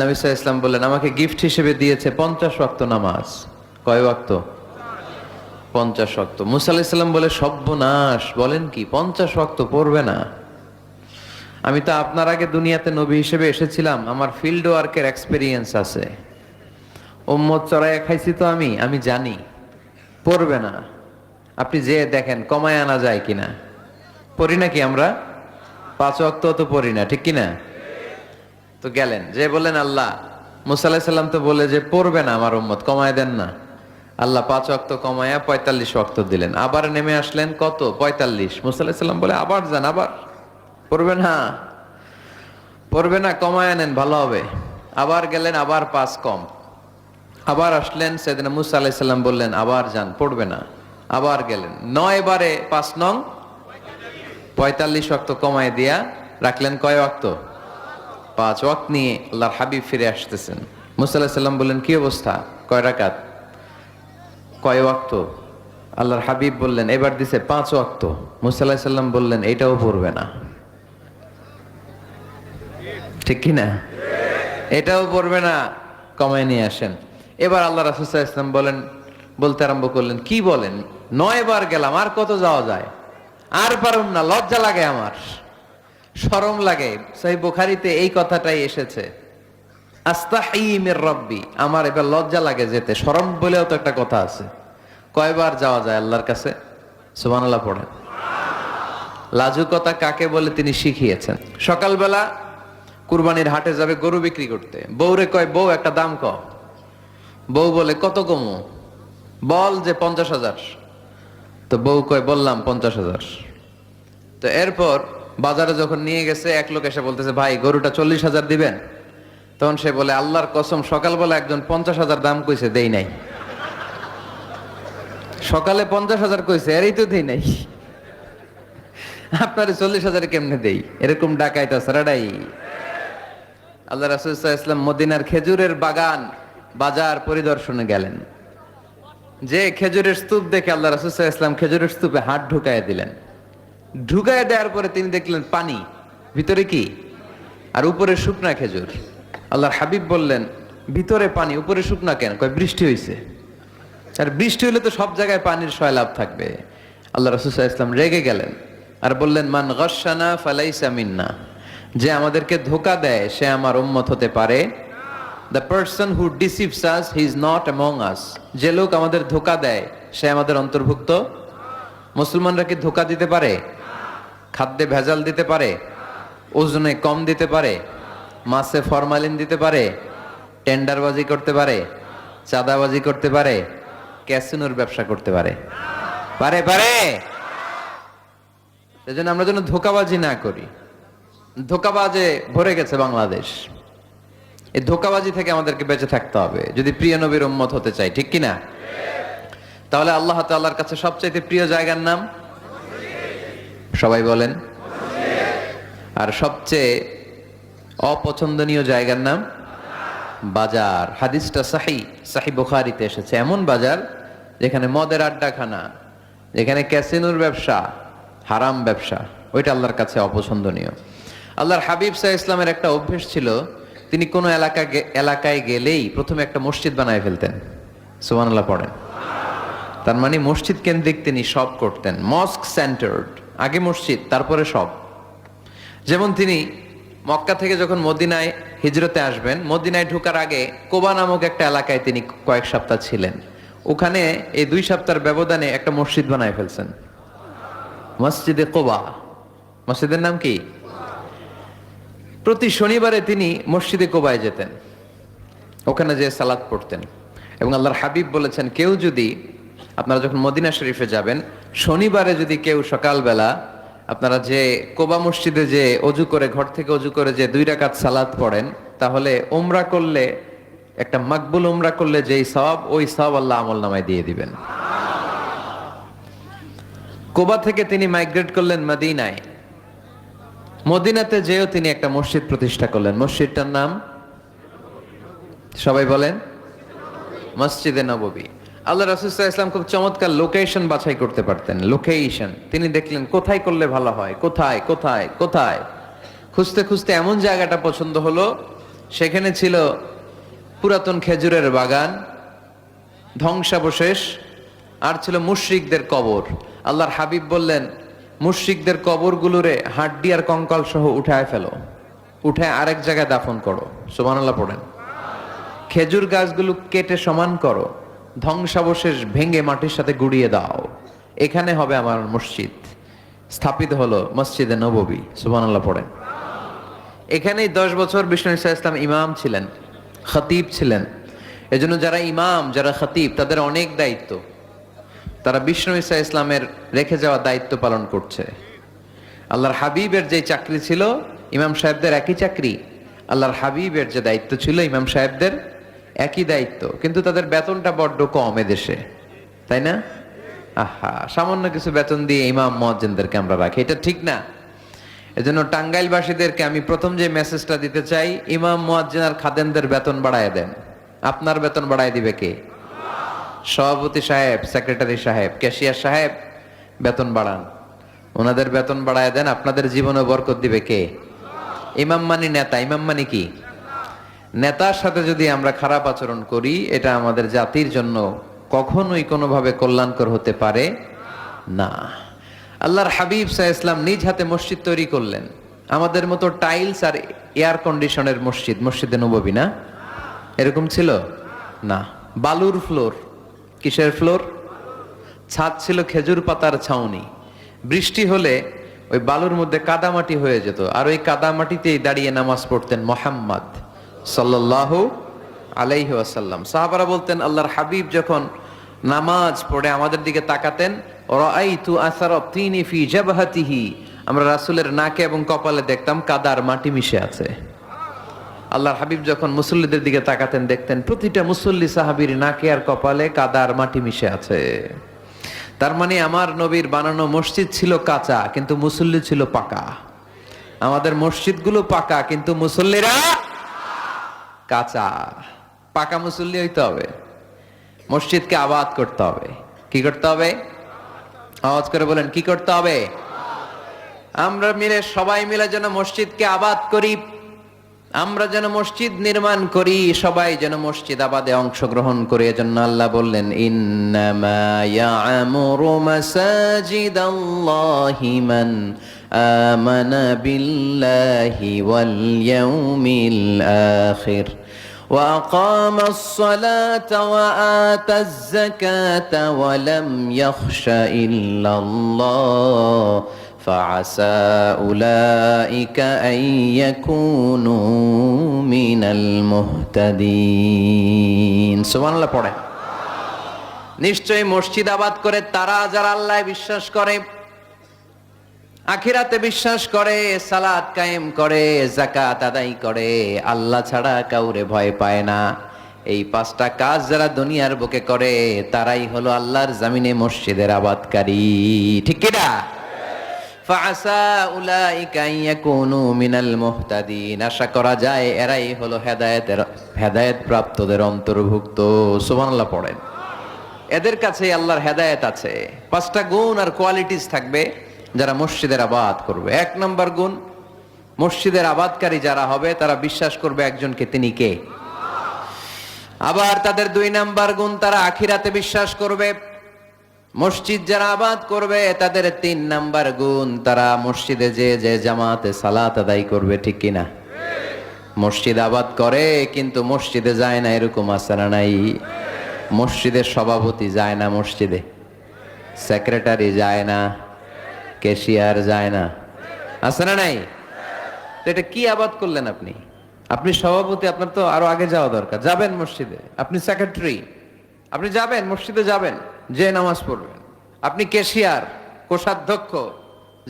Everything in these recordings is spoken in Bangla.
নবিসা ইসলাম বললেন, আমাকে গিফট হিসেবে দিয়েছে পঞ্চাশ ওয়াক্ত নামাজ। কয় ওয়াক্ত? পঞ্চাশ ওয়াক্ত। মুসা আলাহিসাল্লাম বলে সব্যনাশ বলেন কি, পঞ্চাশ ওয়াক্ত পড়বে না। আমি তো আপনার আগে দুনিয়াতে নবী হিসেবে এসেছিলাম, আমার ফিল্ড ওয়ার্কের এক্সপিরিয়েন্স আছে। ওম্মদ চড়াইয়া খাইছি তো আমি আমি জানি, পড়বে না। আপনি যে দেখেন, কমায় আনা যায় কিনা? পড়ি নাকি আমরা? পাঁচ ওয়াক্ত তো পড়ি না, ঠিক কিনা? তো গেলেন। যে বললেন, আল্লাহ, মুসা আলাহিসাল্লাম তো বলে যে, পড়বে না আমার উম্মত, কমায় দেন না। আল্লাহ পাঁচ অক্ত কমায়া পঁয়তাল্লিশ অক্ত দিলেন। আবার নেমে আসলেন, কত? পঁয়তাল্লিশ। মুসা আলাহিসাল্লাম বলে, আবার যান, আবার। পড়বে না। পড়বে না, কমায় নেন, ভালো হবে। আবার গেলেন, আবার পাঁচ কম। আবার আসলেন, সেদিন মুসা আলাহিসাল্লাম বললেন, আবার যান, পড়বে না। আবার গেলেন। নয় বারে পাঁচ নং, পঁয়তাল্লিশ অক্ত কমায় দিয়া রাখলেন কয় অক্ত পাঁচ ওয়াক্ত নিয়ে আল্লাহর হাবিব ফিরে আসতেছেন। মুসা আলাহিসাল্লাম সাল্লাম বললেন, কি অবস্থা? কয় রাকাত? কয় ওয়াক্ত। আল্লাহর হাবিব বললেন, এবার দিছে পাঁচ ওয়াক্ত। মুসা আলাহিসাল্লাম সাল্লাম বললেন, এটাও পড়বে না। ঠিক কি না? এটাও পড়বে না। কমায় নিয়ে আসেন। এবার আল্লাহ রাসুসাহ ইসলাম বলেন, বলতে আরম্ভ করলেন, কি বলেন? নয় বার গেলাম, আর কত যাওয়া যায়? আর পারুম না, লজ্জা লাগে আমার। শরম লাগে। সেই বুখারিতে এই কথাটাই এসেছে। রব্বি। আমার এবার লজ্জা লাগে যেতে। শরম বলেও তো একটা কথা আছে। কয়বার যাওয়া যায় আল্লাহর কাছে? সুবহানাল্লাহ পড়েন লাজুকতা কাকে বলে তিনি শিখিয়েছেন। সকালবেলা কুরবানির হাটে যাবে গরু বিক্রি করতে। বউরে কয়, বউ, একটা দাম ক বউ বলে, কত কমু? বল যে পঞ্চাশ হাজার। তো বউ কয়, বললাম পঞ্চাশ হাজার। তো এরপর বাজারে যখন নিয়ে গেছে, এক লোক এসে বলতেছে, ভাই, গরুটা চল্লিশ হাজার দিবেন? তখন সে বলে, আল্লাহর কসম, সকালবেলা একজন পঞ্চাশ হাজার দাম কইছে, দেই নাই। সকালে পঞ্চাশ হাজার কইছে, এরই তো দেই নাই। আপনার চল্লিশ হাজার কেমনে দেই? এরকম ডাকাইতা সারাডাই আল্লাহ রাসুল ইসলাম মদিনার খেজুরের বাগান বাজার পরিদর্শনে গেলেন। যে খেজুরের স্তূপ দেখে আল্লাহ রাসুল ইসলাম খেজুরের স্তূপে হাত ঢুকায় দিলেন। ঢুকায় দেওয়ার পরে তিনি দেখলেন পানি। ভিতরে কি? আর উপরে শুকনা খেজুর। আল্লাহর হাবিব বললেন, ভিতরে পানি, উপরে শুকনা কেন? কয়, বৃষ্টি হয়েছে আর বৃষ্টি হলে তো সব জায়গায় পানির সয়লাভ থাকবে। আল্লাহ রসুল্লাহ ইসলাম রেগে গেলেন আর বললেন, মান গসানা ফালাইসা মিন্না। যে আমাদেরকে ধোকা দেয়, সে আমার উম্মত হতে পারে। The person who deceives us he is not among us যে লোক আমাদের ধোকা দেয়, সে আমাদের অন্তর্ভুক্ত। মুসলমানরা কি ধোকা দিতে পারে? খাদ্যে ভেজাল দিতে পারে, ওজনে কম দিতে পারে, মাছে ফরমালিন দিতে পারে, টেন্ডারবাজি করতে পারে, চাঁদাবাজি করতে পারে, ক্যাসিনোর ব্যবসা করতে পারে। পারে পারে! সেজন্য আমরা যেন ধোকাবাজি না করি। ধোকাবাজে ভরে গেছে বাংলাদেশ। এই ধোকাবাজি থেকে আমাদেরকে বেঁচে থাকতে হবে। যদি প্রিয় নবীর উম্মত হতে চাই, ঠিক কিনা? তাহলে আল্লাহ তাল্লাহর কাছে সবচাইতে প্রিয় জায়গার নাম সবাই বলেন। আর সবচেয়ে অপছন্দনীয় জায়গার নাম বাজার। হাদিসটা সাহি সাহি বুখারিতে এসেছে। এমন বাজার যেখানে মদের আড্ডাখানা, যেখানে ক্যাসিনোর ব্যবসা, হারাম ব্যবসা, ওইটা আল্লাহর কাছে অপছন্দনীয়। আল্লাহর হাবিব সাহা ইসলামের একটা অভ্যেস ছিল, তিনি কোনো এলাকা এলাকায় গেলেই প্রথমে একটা মসজিদ বানায় ফেলতেন। সুবহানাল্লাহ পড়েন। তার মানে মসজিদ কেন্দ্রিক তিনি সব করতেন। Mosque centred. আগে মসজিদ, তারপরে সব। যেমন তিনি মক্কা থেকে যখন মদিনায় হিজরতে আসবেন, মদিনায় ঢোকার আগে কোবা নামক একটা এলাকায় তিনি কয়েক সপ্তাহ ছিলেন। ওখানে এই দুই সপ্তাহের ব্যবধানে একটা মসজিদ বানায় ফেলছেন। মসজিদে কোবা। মসজিদের নাম কি? প্রতি শনিবারে তিনি মসজিদে কোবায় যেতেন। ওখানে যে সালাদ পড়তেন। এবং আল্লাহর হাবিব বলেছেন, কেউ যদি আপনারা যখন মদিনা শরীফে যাবেন শনিবারে যদি কেউ সকালবেলা আপনারা যে কোবা মসজিদে যে অজু করে, ঘর থেকে অজু করে যে দুই রাকাত সালাদ পড়েন, তাহলে ওমরা করলে, একটা মাকবুল ওমরা করলে যেই সব ওই সব আল্লাহ আমল নামায় দিয়ে দিবেন। কোবা থেকে তিনি মাইগ্রেট করলেন মদিনায়। মদিনাতে যেও তিনি একটা মসজিদ প্রতিষ্ঠা করলেন। মসজিদটার নাম? সবাই বলেন? মসজিদে নববী। আল্লাহ রাসুল্লাহ ইসলাম খুব চমৎকার লোকেশন বাছাই করতে পারতেন লোকেশন তিনি দেখলেন, কোথায় করলে ভালো হয়? কোথায়? কোথায়? কোথায়? খুঁজতে খুঁজতে এমন জায়গাটা পছন্দ হলো, সেখানে ছিল পুরাতন খেজুরের বাগান, ধ্বংসাবশেষ, আর ছিল মুশরিকদের কবর। আল্লাহর হাবিব বললেন, মুশরিকদের কবরগুলোরে হাড্ডি আর কঙ্কাল সহ উঠায় ফেলো উঠে আরেক জায়গায় দাফন করো। সুবহানাল্লাহ পড়েন। খেজুর গাছগুলো কেটে সমান করো ধ্বংসাবশেষ ভেঙে মাটির সাথে গুড়িয়ে দাও। এখানে হবে আমার মসজিদ। স্থাপিত হলো মসজিদে নববী। সুবহানাল্লাহ পড়েন। এখানেই দশ বছর বিষ্ণু ইসা ইসলাম ইমাম ছিলেন, খতিব ছিলেন। এজন্য যারা ইমাম, যারা খতিব, তাদের অনেক দায়িত্ব। তারা বিষ্ণু ইসা ইসলামের রেখে যাওয়া দায়িত্ব পালন করছে। আল্লাহর হাবিবের যে চাকরি ছিল, ইমাম সাহেবদের একই চাকরি। আল্লাহর হাবিবের যে দায়িত্ব ছিল, ইমাম সাহেবদের একই দায়িত্ব, কিন্তু তাদের বেতনটা বড্ড কম এদেশে, তাই না? আহা, সামান্য কিছু বেতন দিয়ে ইমাম মহাজ্জেনদেরকে আমরা রাখি, এটা ঠিক না। এজন্য টাঙ্গাইলবাসীদেরকে আমি প্রথম যে মেসেজটা দিতে চাই, ইমাম মুয়াজ্জিন আর খাদেমদের বেতন বাড়ায় দেন। আপনার বেতন বাড়ায় দিবে কে? সভাপতি সাহেব সেক্রেটারি সাহেব ক্যাশিয়ার সাহেব, বেতন বাড়ান। ওনাদের বেতন বাড়ায় দেন, আপনাদের জীবনে বরকত দিবে কে? ইমাম মানি নেতা, ইমাম মানি কি? নেতার সাথে যদি আমরা খারাপ আচরণ করি, এটা আমাদের জাতির জন্য কখনোই কোনোভাবে কল্যাণকর হতে পারে না। আল্লাহর হাবিব সাহ ইসলাম নিজ হাতে মসজিদ তৈরি করলেন। আমাদের মতো টাইলস আর এয়ার কন্ডিশনের মসজিদ, মসজিদে নববী না? এরকম ছিল? না। বালুর ফ্লোর। কিসের ফ্লোর? ছাদ ছিল খেজুর পাতার ছাউনি। বৃষ্টি হলে ওই বালুর মধ্যে কাদামাটি হয়ে যেত। আর ওই কাদামাটিতেই দাঁড়িয়ে নামাজ পড়তেন মোহাম্মদ। সাল্লাল্লাহু আলাইহি ওয়াসাল্লাম। সাহাবারা বলতেন, আল্লাহর হাবিব যখন নামাজ পড়ে আমাদের দিকে তাকাতেন, রাআইতু আসার তিনি আমরা রাসূলের নাকে এবং কপালে দেখতাম কাদার মাটি মিশে আছে। আল্লাহর হাবিব যখন মুসল্লিদের দিকে তাকাতেন, দেখতেন প্রতিটা মুসল্লি সাহাবীর নাকে আর কপালে কাদার মাটি মিশে আছে। তার মানে আমার নবীর বানানো মসজিদ ছিল কাঁচা, কিন্তু মুসল্লি ছিল পাকা। আমাদের মসজিদগুলো পাকা, কিন্তু মুসল্লিরা কাঁচা। পাকা মুসল্লি হইতে হবে। মসজিদকে আবাদ করতে হবে। কি করতে হবে? আওয়াজ করে বলেন, কি করতে হবে? আমরা মিলে, সবাই মিলে যেন মসজিদকে আবাদ করি। আমরা যেন মসজিদ নির্মাণ করি। সবাই যেন মসজিদ আবাদে অংশগ্রহণ করে। এজন্য আল্লাহ বললেন, ইন্নামা ইয়ামুরু মাসাজিদাল্লাহি মান আমানা বিল্লাহি ওয়াল ইয়াউমিল আখির। وأقام الصلاة وآتى الزكاة ولم يخش إلا الله فعسى أولئك أن يكونوا من المهتدين سبحان الله পড়ে নিশ্চয়ই মসজিদ আবাদ করে তারা যারা আল্লাহ বিশ্বাস করে আখিরাতে বিশ্বাস করে, সালাত কায়েম করে জাকাত আদায় করে। আল্লাহ ছাড়া কাউরে ভয় পায় না। এই পাঁচটা কাজ যারা দুনিয়ার বুকে করে, তারাই হলো আল্লাহর জামিনে মসজিদের আবাদকারী। ঠিক কিনা ফাসা উলাইকা ইয়াকুনু মিনাল মুহতাদিন। আশা করা যায় এরাই হলো হেদায়েতের, হেদায়েত প্রাপ্তদের অন্তর্ভুক্ত। সুবহানাল্লাহ পড়েন। এদের কাছে আল্লাহর হেদায়েত আছে। পাঁচটা গুণ আর কোয়ালিটিস থাকবে। যারা মসজিদের আবাদ করবে। এক নম্বর গুণ, মসজিদের আবাদকারী যারা হবে, তারা বিশ্বাস করবে একজনকে তিনি কে? আবার তাদের দুই নাম্বার গুণ, তারা আখিরাতে বিশ্বাস করবে। মসজিদ যারা আবাদ করবে, তাদের তিন নাম্বার গুণ, তারা মসজিদে যে যে জামাতে সালাত আদায় করবে, ঠিক কিনা? মসজিদ আবাদ করে, কিন্তু মসজিদে যায় না, এরকম আসারা নাই? মসজিদের সভাপতি যায় না মসজিদে। সেক্রেটারি যায় না। ক্যাশিয়ার যায় না। আছে না নাই? তো এটা কি আবাদ করলেন আপনি? আপনি সভাপতি, আপনার তো আরও আগে যাওয়া দরকার। যাবেন মসজিদে। আপনি সেক্রেটারি আপনি যাবেন, মসজিদে যাবেন, যে নামাজ পড়বেন। আপনি ক্যাশিয়ার কোষাধ্যক্ষ।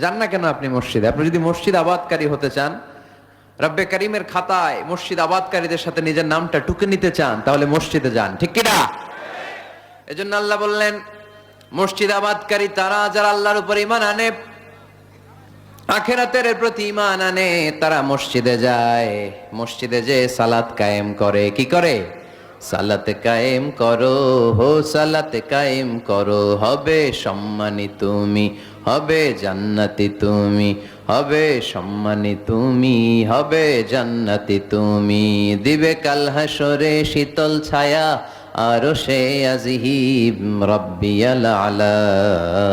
যান না কেন আপনি মসজিদে? আপনি যদি মসজিদ আবাদকারী হতে চান, রব্বে করিমের খাতায় মসজিদ আবাদকারীদের সাথে নিজের নামটা টুকে নিতে চান, তাহলে মসজিদে যান। ঠিক কিনা এজন্য আল্লাহ বললেন মসজিদ তারা যারা আল্লাহর উপর ইমান আনে, আখেরাতের প্রতি ইমান আনে, তারা মসজিদে যায়। মসজিদে যে সালাত কায়েম করে, কি করে? সালাতে কায়েম করো হো, সালাতে কায়েম করো, হবে সম্মানী তুমি, হবে জান্নাতি তুমি, হবে সম্মানী তুমি, হবে জান্নাতি তুমি। দিবে কাল হাসরে শীতল ছায়া আরও সে আজিহিব রব্বিয়াল আলা,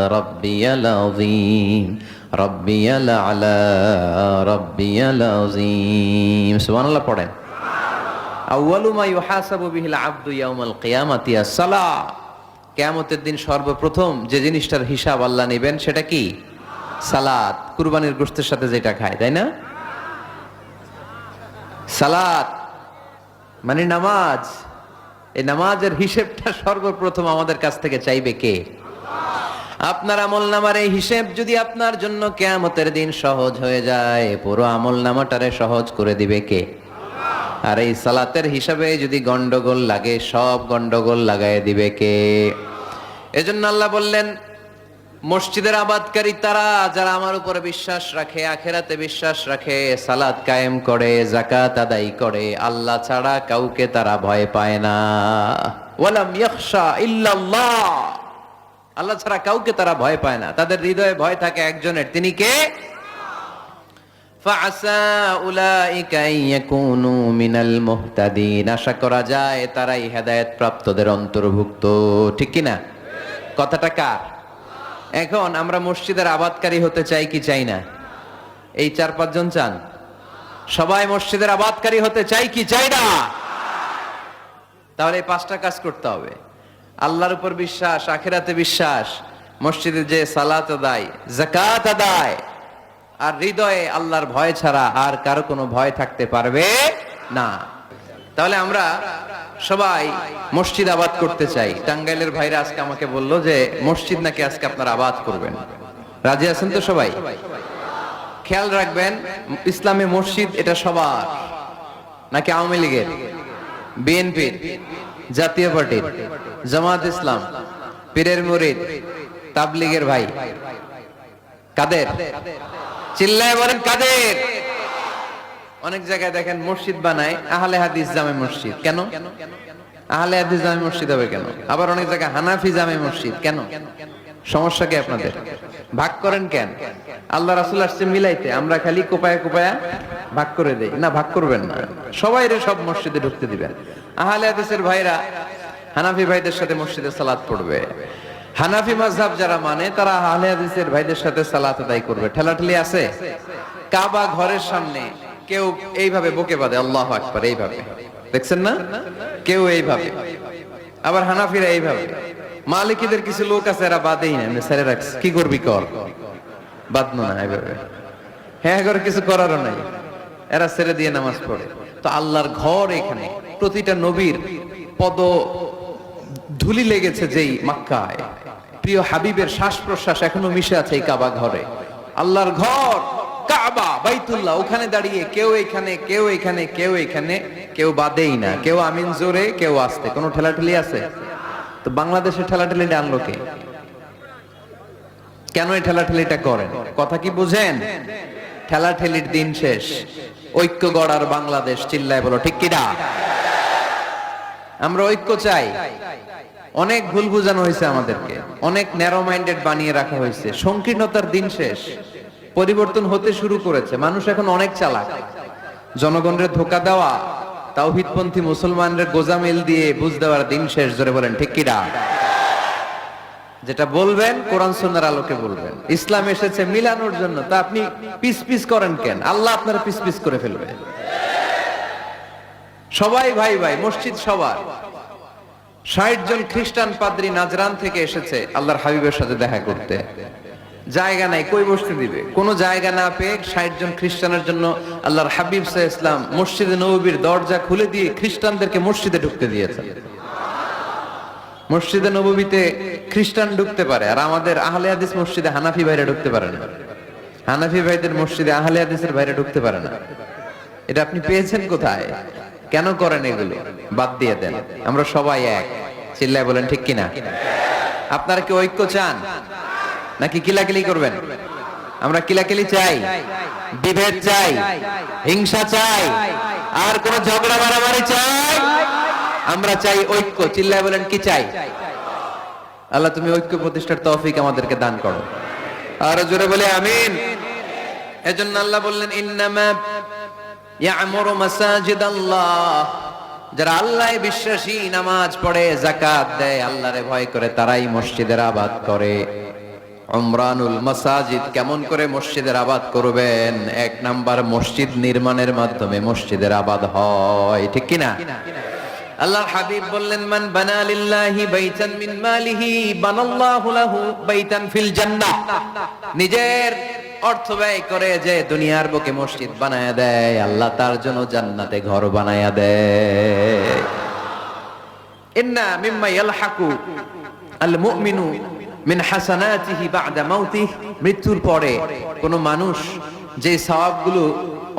রব্বিয়াল আযীম, রব্বিয়াল আলা, রব্বিয়াল আযীম। সুবহানাল্লাহ পড়েন। আউয়ালু মা ইউহাসাবু বিহিল আবদু ইয়াউমাল কিয়ামাতি আস-সালাহ কিয়ামতের দিন সর্বপ্রথম যে জিনিসটার হিসাব আল্লাহ নেবেন সেটা কি? সালাত। কুরবানির গোশতের সাথে যেটা খায়, তাই না? সালাত। মানে নামাজ। এই নামাজের হিসেবটা সর্বপ্রথম আমাদের কাছ থেকে চাইবে কে? আপনার আমল নামার এই হিসেব যদি আপনার জন্য কেয়ামতের দিন সহজ হয়ে যায়, পুরো আমল নামাটারে সহজ করে দিবে কে? আর এই সালাতের হিসাবে যদি গন্ডগোল লাগে, সব গন্ডগোল লাগাই দিবে কে? এজন্য আল্লাহ বললেন মসজিদের আবাদকারী তারা, যারা আমার উপরে বিশ্বাস রাখে, আখেরাতে বিশ্বাস রাখে, সালাত কায়েম করে জাকাত আদায় করে, আল্লাহ ছাড়া কাউকে তারা ভয় পায় না। ওয়ালাম ইয়াখশা ইল্লাল্লাহ। আল্লাহ ছাড়া কাউকে তারা ভয় পায় না। তাদের হৃদয়ে ভয় থাকে একজনের, তিনি কে? আশা করা যায় তারাই হেদায়েত প্রাপ্তদের অন্তর্ভুক্ত। ঠিক কি না কথাটা কার? এখন আমরা মসজিদের আবাদকারী হতে চাই কি চাই না? এই চার পাঁচজন চান? সবাই মসজিদের আবাদকারী হতে চাই কি চাই না? তাহলে এই পাঁচটা কাজ করতে হবে। আল্লাহর উপর বিশ্বাস, আখেরাতে বিশ্বাস, মসজিদে যে সালাত আদায় জাকাত আদায়, আর হৃদয়ে আল্লাহর ভয় ছাড়া আর কারও কোনো ভয় থাকতে পারবে না। তাহলে আমরা সবাই মসজিদ আবাদ করতে চাই। টাঙ্গাইলের ভাইরা আজকে আমাকে বলল যে, মসজিদ নাকি আজকে আপনারা আবাদ করবেন। রাজি আছেন তো সবাই? খেয়াল রাখবেন, ইসলামে মসজিদ এটা সবার। নাকি আওয়ামী লীগের? বিএনপির, জাতীয় পার্টির, জামাত ইসলাম, পীরের মুরিদ, তাবলিগের ভাই। কাদের? চিল্লায় বলেন কাদের? অনেক জায়গায় দেখেন মসজিদ বানায়, আহলে হাদিস জামে মসজিদ। কেন? আহলে হাদিস জামে মসজিদ হবে কেন? আবার অনেক জায়গায় হানাফি জামে মসজিদ, কেন? সমস্যা কি আপনাদের? ভাগ করেন কেন? আল্লাহ রাসুল আসছে মিলাইতে, আমরা খালি কোপায়া কোপায়া ভাগ করে দেই। না, ভাগ করবেন না। সবাই রে সব মসজিদে ঢুকতে দিবেন। আহলে হাদিসের ভাইরা, হানাফি ভাইদের সাথে মসজিদে সালাত পড়বে। হানাফি মাযহাব যারা মানে তারা আহলে হাদিসের ভাইদের সাথে সালাত আদায় করবে। ঠেলাঠেলি আছে? কাবা ঘরের সামনে কেউ এইভাবে বকে বাঁধে, আল্লাহ আকবার, এইভাবে। দেখছেন না? কেউ এইভাবে। আবার হানাফিরা এইভাবে। মালিকীদের কিছু লোক আছে, এরা বাদেই না ছেড়ে রাখছে। কি করবি কর? বাদনো না এইভাবে হ্যাঁ করে কিছু করারও নাই। এরা ছেড়ে দিয়ে নামাজ পড়ে। তো আল্লাহর ঘর এখানে, প্রতিটা নবীর পদ ধুলি লেগেছে যেই মাক্কায়। প্রিয় হাবিবের শ্বাস প্রশ্বাস এখনও মিশে আছে এই কাবা ঘরে। আল্লাহর ঘর। কাবা, বাইতুল্লাহ, ওখানে দাঁড়িয়ে কেউ এখানে কেউ এখানে কেউ এখানে, কেউ বাদেই না, কেউ আমিন জোরে, কেউ আসতে। কোনো ঠেলাঠেলি আছে? তো ঠেলাঠেলিটা আনলো কে? কেন এই ঠেলাঠেলিটা করেন? কথা কি বুঝেন? ঠেলাঠেলির দিন শেষ। ঐক্য গড়ার বাংলাদেশ, চিল্লায় বলো, ঠিক কিনা? আমরা ঐক্য চাই। অনেক ভুল বুঝানো হয়েছে আমাদেরকে। অনেক ন্যারো মাইন্ডেড বানিয়ে রাখা হয়েছে। সংকীর্ণতার দিন শেষ। পরিবর্তন হতে শুরু করেছে। মানুষ এখন অনেক চালাক। জনগণের ধোকা দেওয়া, তাওহিদপন্থী মুসলমানদের গোজামিল দিয়ে বুঝ দেওয়ার দিন শেষ ধরে বলেন, ঠিক কিনা যেটা বলবেন, কোরআন সুন্নার আলোকে বলবেন। ইসলাম এসেছে মিলানোর জন্য, তা আপনি পিস পিস করেন কেন? আল্লাহ আপনার পিস পিস করে ফেলবে। সবাই ভাই ভাই, মসজিদ সবার। ষাট জন খ্রিস্টান পাদ্রী নাজরান থেকে এসেছে, আল্লাহর হাবিবের সাথে দেখা করতে। জায়গা নাই, কই বসতে দিবে? কোনো জায়গা না পেয়ে ষাট জন খ্রিস্টানের জন্য আল্লাহর হাবিব সাহ ইসলাম মসজিদে নবীর দরজা খুলে দিয়ে খ্রিস্টানদেরকে মসজিদে ঢুকতে দিয়েছেন। মসজিদে নবীতে খ্রিস্টান ঢুকতে পারে, আর আমাদের আহলে হাদিস মসজিদে হানাফি ভাইরা ঢুকতে পারে না। হানাফি ভাইদের মসজিদে আহলে হাদিসের বাইরে ঢুকতে পারে না। এটা আপনি পেয়েছেন কোথায়? কেন করেন এগুলো? বাদ দিয়ে দেন। আমরা সবাই এক। চিল্লায় বলেন, ঠিক কিনা? আপনারা কি ঐক্য চান? নাকি কিলাকিলি করবেন? আমরা কিলাকিলি চাই, বিভেদ চাই, হিংসা চাই, আর কোন ঝগড়া মারামারি চাই। আমরা চাই ঐক্য। চিল্লায় বলেন, কি চাই? আল্লাহ, তুমি ঐক্য প্রতিষ্ঠার তৌফিক আমাদেরকে দান করো। আর জোরে বলে, আমিন। এজন্য আল্লাহ বললেন, ইন্নামা ইয়ামুরু মাসাজিদ আল্লাহ যারা আল্লাহ বিশ্বাসী, নামাজ পড়ে জাকাত দেয়, আল্লাহরে ভয় করে, তারাই মসজিদের আবাদ করে। উমরানুল মাসাজিদ কেমন করে মসজিদের আবাদ করবেন? এক নাম্বার মসজিদ নির্মাণের মাধ্যমে মসজিদের আবাদ হয়, ঠিক কিনা? আল্লাহর হাবিব বললেন, মান বানা লিল্লাহি বাইতান মিন মালিহি, বানাল্লাহু লাহু বাইতান ফিল জান্নাহ। নিজের অর্থ ব্যয় করে যে দুনিয়ার বুকে মসজিদ বানায়া দেয়, আল্লাহ তার জন্য জান্নাতে ঘর বানায়া দেয়। ইন্না মিম্মা ইয়ালহাকু আল মুমিনু মিন হাসানাতিহি বাদা মাউতিহি, মৃত্যুর পরে কোন মানুষ যে সওয়াবগুলো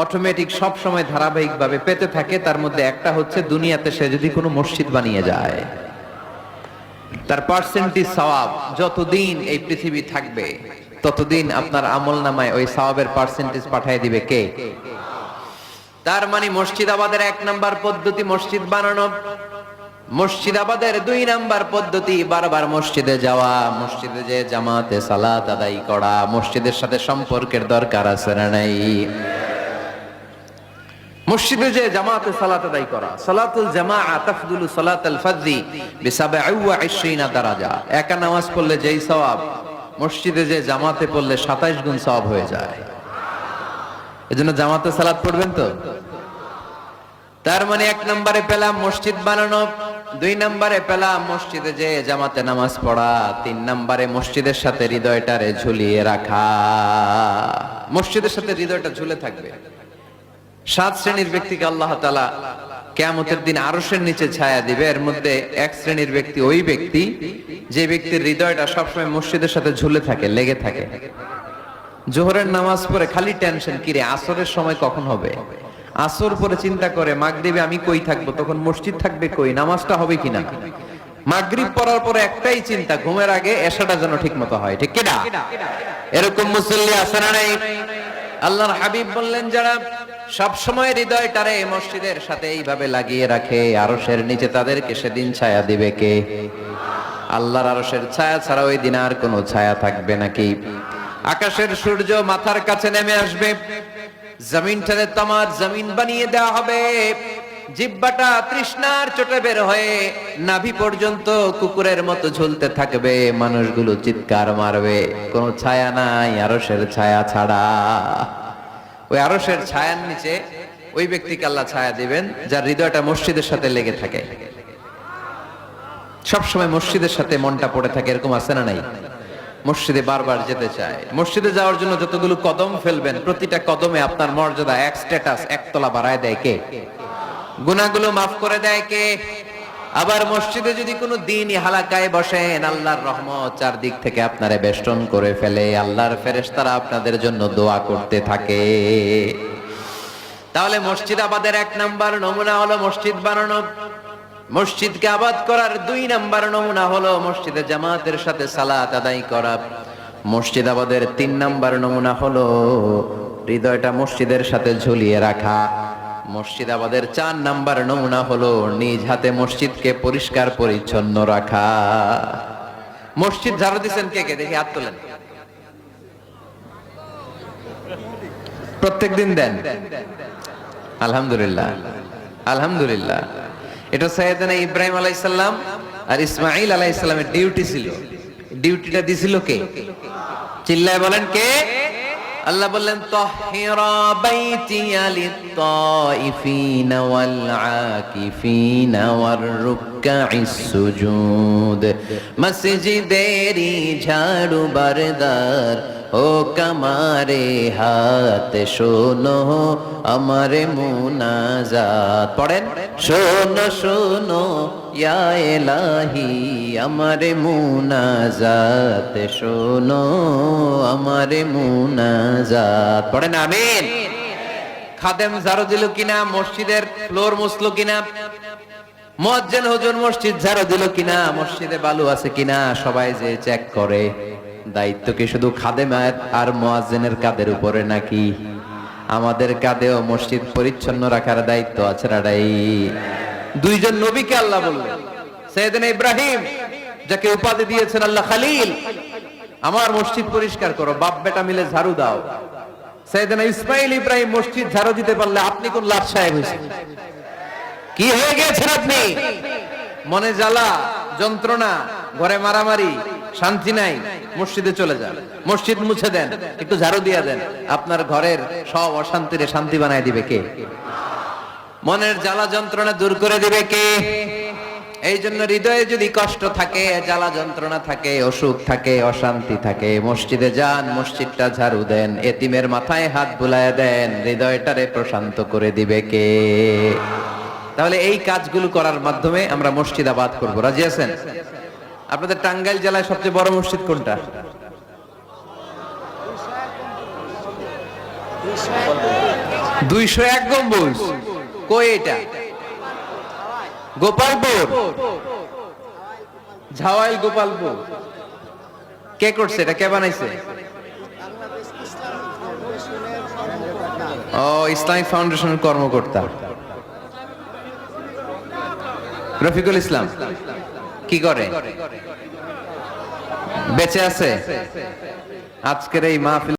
অটোমেটিক সব সময় ধারাবাহিকভাবে পেতে থাকে, তার মধ্যে একটা হচ্ছে দুনিয়াতে সে যদি কোনো মসজিদ বানিয়ে যায়, তার পার্সেন্টেজ সওয়াব যতদিন এই পৃথিবী থাকবে, ততদিন আপনার আমল নামায় ওই সওয়াবের পার্সেন্টেজ পাঠিয়ে দিবে কে? তার মানে মসজিদ আবাদের এক নাম্বার পদ্ধতি, মসজিদ বানানো। মসজিদ আবাদের দুই নাম্বার পদ্ধতি, বারবার মসজিদে যাওয়া, মসজিদে যে জামাতে সালাত আদায় করা, মসজিদের সাথে সম্পর্কের দরকার আছে না নাই? মসজিদে যে জামাতে সালাত আদায় করা, সালাতুল জামাআ তাফদুলু সালাতাল ওয়া 20 দারাজা। একা নামাজ পড়লে যেই সওয়াব, মসজিদে যে জামাতে পড়লে 27 গুণ সওয়াব হয়ে যায়। এজন্য জামাতে সালাত পড়বেন তো? তার মানে এক নম্বরে পেলাম মসজিদ বানানো দুই নম্বরে পেলাম মসজিদে যে জামাতে নামাজ পড়া, তিন নম্বরে মসজিদের সাথে হৃদয়টারে ঝুলিয়ে রাখা। মসজিদের সাথে হৃদয়টা ঝুলে থাকবে। সাত শ্রেণির ব্যক্তিকে আল্লাহ তালা কেয়ামতের দিন আরসের নিচে ছায়া দিবে। এর মধ্যে এক শ্রেণির ব্যক্তি ওই ব্যক্তি, যে ব্যক্তির হৃদয়টা সবসময় মসজিদের সাথে ঝুলে থাকে, লেগে থাকে। জোহরের নামাজ পড়ে খালি টেনশন, কিরে, আসরের সময় কখন হবে? আসর পরে চিন্তা করে, মাগরিবে আমি কই থাকব? তখন মসজিদ থাকবে কই? নামাজটা হবে কিনা? মাগরিব পড়ার পরে একটাই চিন্তা, ঘুমের আগে এসাটা যেন ঠিক মতো হয়। ঠিক কিনা? এরকম মুসল্লি আছে না নাই? আল্লাহর হাবিব বললেন, যারা সব সময় হৃদয়টারে মসজিদের সাথে এইভাবে লাগিয়ে রাখে, আরশের নিচে তাদেরকে সেদিন ছায়া দিবে কে? আল্লাহর আরশের ছায়া ছাড়া ওই দিন আর কোনো ছায়া থাকবে নাকি? আকাশের সূর্য মাথার কাছে নেমে আসবে। জমিনটারে তামার জমিন বানিয়ে দেওয়া হবে। জিব্বাটা তৃষ্ণার চোটে বের হয়ে নাভি পর্যন্ত কুকুরের মতো ঝুলতে থাকবে। মানুষগুলো চিৎকার মারবে। কোনো ছায়া নাই, আরশের ছায়া ছাড়া। ওই আরশের ছায়ার নিচে ওই ব্যক্তিকে আল্লাহ ছায়া দিবেন, যার হৃদয়টা মসজিদের সাথে লেগে থাকে। সবসময় মসজিদের সাথে মনটা পড়ে থাকে, এরকম আছে না নাই? মসজিদে বারবার যেতে চায়। মসজিদে যাওয়ার জন্য যতগুলো কদম ফেলবেন, প্রতিটা কদমে আপনার মর্যাদা, এক স্ট্যাটাস একতলা বাড়ায় দেয় কে? গুনাহগুলো মাফ করে দেয় কে? আবার মসজিদে যদি কোনো দিনই হালাকায় বসেন, আল্লাহর রহমত চারদিক থেকে আপনারে বেষ্টন করে ফেলে। আল্লাহর ফেরেশতারা আপনাদের জন্য দোয়া করতে থাকে। তাহলে মসজিদ আবাদের এক নাম্বার, নমুনা হলো মসজিদ বানানো। মসজিদকে আবাদ করার দুই নাম্বার নমুনা হলো মসজিদে জামাতের সাথে সালাত আদায় করা। মসজিদ আবাদের তিন নাম্বার নমুনা হলো হৃদয়টা মসজিদের সাথে ঝুলিয়ে রাখা। মসজিদ আবাদের চার নাম্বার নমুনা হলো নিজ হাতে মসজিদকে পরিষ্কার পরিচ্ছন্ন রাখা। মসজিদ ঝাড়ু দিচ্ছেন কে কে? দেখি হাত তোলেন। প্রত্যেক দিন দেন। আলহামদুলিল্লাহ। আলহামদুলিল্লাহ। এটা সৈয়দনা ইব্রাহিম আলাইসাল্লাম আর ইসমাইল আলাইসাল্লামের ডিউটি ছিল। ডিউটিটা দিছিল কে? চিল্লায় বলেন কে? আল্লাহ বললেন তাহিরা বাইতিয়া লিত-তাইফিনা ওয়াল আকিফিনা ওয়ার রুকআইস সুজুদ। মসজিদেরি ঝাড়ু বারদার, ও কামারে হাত শোনো, আমারে মুনাজাত। পড়েন? শোনো শোনো ইয়া এলাহি, আমারে মুনাজাত, শোনো আমারে মুনাজাত। পড়েন আমিন। খাদেম ঝাড়ু দিল কিনা, মসজিদের ফ্লোর মুছলো কিনা মুয়াজ্জিন হুজুর মসজিদ ঝাড়ু দিল কিনা, মসজিদে বালু আছে কিনা, সবাই যে চেক করে। দায়িত্ব কি শুধু খাদেম আর মুয়াজ্জিনের কাদের উপরে নাকি? আমাদের কাঁধেও মসজিদ পরিচ্ছন্ন রাখার দায়িত্ব আছে নাই? দুইজন নবীকে আল্লাহ বললেন সৈয়দিন ইব্রাহিম, যাকে উপাধি দিয়েছেন আল্লাহ খালিল, আমার মসজিদ পরিষ্কার করো, বাপ বেটা মিলে ঝাড়ু দাও। সৈয়দিন ইসমাইল ইব্রাহিম মসজিদ ঝাড়ু দিতে পারলে আপনি কোন লাট সাহেব হয়েছেন? কি হয়ে গেছেন আপনি? মনে জ্বালা, যন্ত্রণা, ঘরে মারামারি, শান্তি নাই, মসজিদে চলে যান, মসজিদ মুছে দেন, একটু ঝাড়ু দিয়ে দেন। আপনার ঘরের সব অশান্তিরে শান্তি বানায় দিবে কে? মনের জ্বালা যন্ত্রণা দূর করে দিবে কে? এই জন্য হৃদয়ে যদি কষ্ট থাকে, জ্বালা যন্ত্রণা থাকে, অসুখ থাকে, অশান্তি থাকে, মসজিদে যান, মসজিদটা ঝাড়ু দেন, এতিমের মাথায় হাত বুলায় দেন, হৃদয়টারে প্রশান্ত করে দিবে কে? তাহলে এই কাজগুলো করার মাধ্যমে আমরা মসজিদ আবাদ করব। রাজি আছেন? আপনাদের টাঙ্গাইল জেলায় সবচেয়ে বড় মসজিদ কোনটা? দুইশো এক গম্বুজ। কই এটা? গোপালপুর। ঝাওয়াইল গোপালপুর। কে করছে এটা? কে বানাইছে? ও, ইসলামিক ফাউন্ডেশনের কর্মকর্তা। রফিকুল ইসলাম, কি করে? বেঁচে আছে? আজকের এই মাহফিল